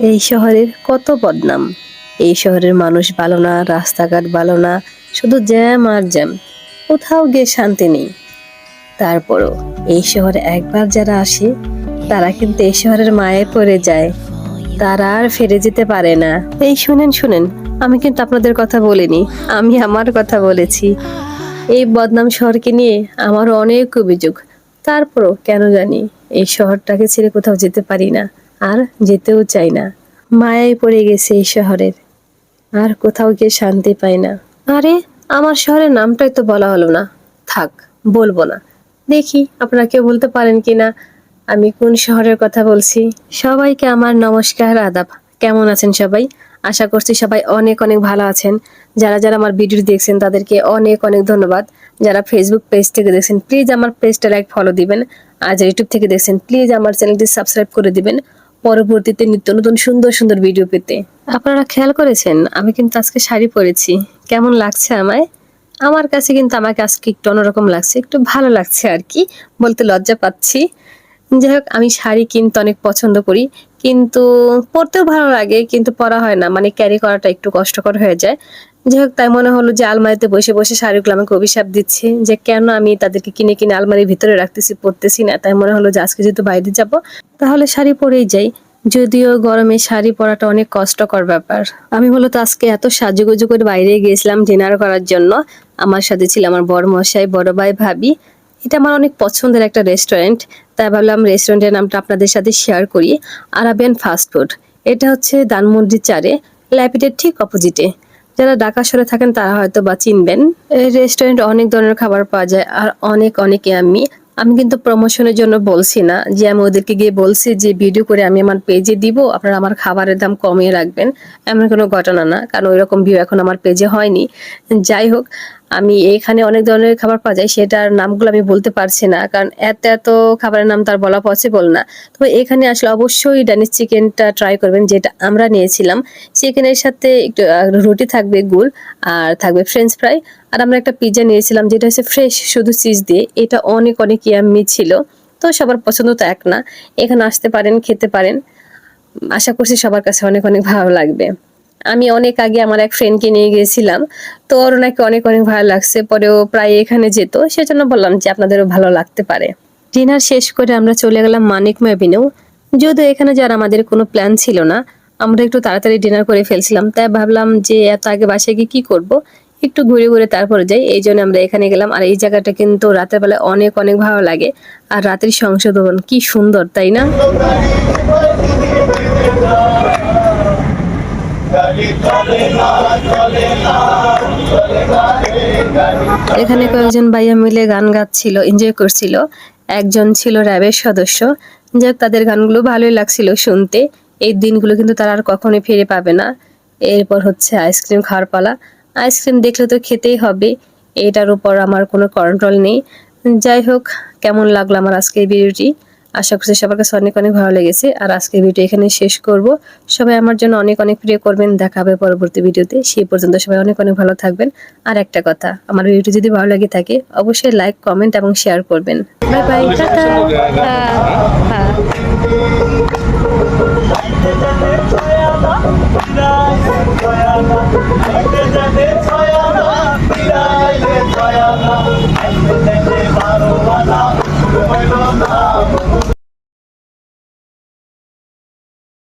এই শহরের কত বদনাম। এই শহরের মানুষ ভালো না, রাস্তাঘাট ভালো না, শুধু জ্যাম আর জ্যাম। কোথাও গিয়ে শান্তি নেই। তারপরও এই শহরে একবার যারা আসে, তারা কিন্তু এই শহরের মায়ে পড়ে যায়। তারা আর ফিরে যেতে পারে না। এই শুনেন শুনেন, আমি কিন্তু আপনাদের কথা বলিনি, আমি আমার কথা বলেছি। এই বদনাম শহরকে নিয়ে আমারও অনেক অভিযোগ। তারপরও কেন জানি এই শহরটাকে ছেড়ে কোথাও যেতে পারি না। আর যেতেও চাই না। মায়ায় পড়ে গেছে এই শহরের। আর কোথাও গিয়ে শান্তি পাই না। আরে, আমার শহরের নামটাই তো বলা হলো না। থাক, বলব না। দেখি আপনারা কেউ বলতে পারেন কিনা আমি কোন শহরের কথা বলছি? সবাইকে আমার নমস্কার, আদাব। কেমন আছেন সবাই? আশা করছি সবাই অনেক অনেক ভালো আছেন। যারা যারা আমার ভিডিও দেখছেন, তাদেরকে অনেক অনেক ধন্যবাদ। যারা ফেসবুক পেজ থেকে দেখছেন প্লিজ আমার পেজটা লাইক ফলো দিবেন। আর যারা ইউটিউব থেকে দেখছেন প্লিজ আমার চ্যানেলটি সাবস্ক্রাইব করে দিবেন। পরবর্তীতে নিত্য নতুন সুন্দর সুন্দর ভিডিও পেতে। আপনারা খেয়াল করেছেন? আমি কিন্তু আজকে শাড়ি পরেছি। কেমন লাগছে আমায়? আমার কাছে কিন্তু আমাকে আজকে একটু অন্যরকম লাগছে, একটু ভালো লাগছে আর কি, বলতে লজ্জা পাচ্ছি। যাই হোক, আমি শাড়ি কিনতে অনেক পছন্দ করি, কিন্তু পরতেও ভালো লাগে, কিন্তু পরা হয় না। মানে ক্যারি করাটা একটু কষ্টকর হয়ে যায়। যাই হোক, তাই মনে হলো যে আলমারিতে বসে বসে শাড়িগুলো আমাকে অভিশাপ দিচ্ছে যে কেন আমি তাদেরকে কিনে কিনে আলমারির ভিতরে রাখতেছি, পরতেছি না। তাই মনে হলো যে আজকে যেহেতু বাইরে যাব, তাহলে শাড়ি পরেই যাই। যদিও গরমে শাড়ি পরাটা অনেক কষ্টকর ব্যাপার। আমি মূলত আজকে এত সাজুগুজু করে বাইরে গিয়েছিলাম ডিনার করার জন্য। আমার সাথে ছিল আমার বড় মশাই বড় ভাই, ভাবি। এটা আমার অনেক পছন্দের একটা রেস্টুরেন্ট। তাই ভাবলাম রেস্টুরেন্টের নামটা আপনাদের সাথে শেয়ার করি। আরাবিয়ান ফাস্টফুড এটা হচ্ছে দানমন্ডি চারে ল্যাপিডের ঠিক অপোজিটে যারা ঢাকা শহরে থাকেন, তারা হয়তো বা চিনবেন। এই রেস্টুরেন্ট অনেক ধরনের খাবার পাওয়া যায়, আর অনেক অনেক আমি আমি কিন্তু প্রমোশনের জন্য বলছি না, যে আমি ওদেরকে গিয়ে বলছি যে, ভিডিও করে আমি আমার পেজে দিব, আপনারা আমার খাবারের দাম কমিয়ে রাখবেন। এমন কোনো ঘটনা না, কারণ ওই রকম ভিউ এখন আমার পেজে হয়নি। যাই হোক আমি এখানে অনেক ধরনের খাবার পাওয়া যায়, সেটার নামগুলো আমি বলতে পারছি না, কারণ এত এত খাবারের নাম তার বলা পসিবল না। তবে এখানে আসলে অবশ্যই ডানিস চিকেনটা ট্রাই করবেন, যেটা আমরা নিয়েছিলাম। চিকেনের সাথে একটু রুটি থাকবে গুল আর থাকবে ফ্রেঞ্চ ফ্রাই আর আমরা একটা পিৎজা নিয়েছিলাম, যেটা হচ্ছে ফ্রেশ শুধু চিজ দিয়ে। এটা অনেক অনেক ইয়াম্মি ছিল। তো সবার পছন্দ তো এক না। এখানে আসতে পারেন, খেতে পারেন। আশা করছি সবার কাছে অনেক অনেক ভালো লাগবে। আমি অনেক আগে আমার এক ফ্রেন্ডকে নিয়ে গিয়েছিলাম। তো ওর নাকি অনেক অনেক ভালো লাগছে। পরেও প্রায় এখানে যেত। সেজন্য বললাম যে আপনাদেরও ভালো লাগতে পারে। ডিনার শেষ করে আমরা চলে গেলাম মানিক ম্যাবিনেও। যদিও এখানে যার আমাদের কোনো প্ল্যান ছিল না। আমরা একটু তাড়াতাড়ি ডিনার করে ফেলছিলাম। তাই ভাবলাম যে এত আগে বাসায় গিয়ে কি করব? একটু ঘুরে ঘুরে তারপরে যাই। এই জন্য আমরা এখানে গেলাম। আর এই জায়গাটা কিন্তু রাতের বেলায় অনেক অনেক ভালো লাগে। আর রাতের সংশোধন কি সুন্দর, তাই না? এখানে কয়েকজন ভাইয়া মিলে গান গাচ্ছিল এনজয় করছিল। একজন ছিল র্যাবের সদস্য। যাক, তাদের গানগুলো ভালোই লাগছিল শুনতে। এই দিনগুলো কিন্তু তারা আর কখনোই ফিরে পাবে না। এরপর হচ্ছে আইসক্রিম খাওয়ার পালা। আইসক্রিম দেখলে তো খেতেই হবে, এটার উপর আমার কোনো কন্ট্রোল নেই। যাই হোক, কেমন লাগল আমার আজকের ভিডিওটি আশা করছি সবার কাছে অনেক অনেক ভালো লেগেছে। আর আজকে ভিডিও এখানে শেষ করব। সবাই আমার জন্য অনেক অনেক প্রিয় করবেন। দেখা হবে পরবর্তী ভিডিওতে। সেই পর্যন্ত সবাই অনেক অনেক ভালো থাকবেন। আর একটা কথা আমার ভিডিও যদি ভালো লাগে থাকে অবশ্যই লাইক কমেন্ট এবং শেয়ার করবেন। Bye bye tata.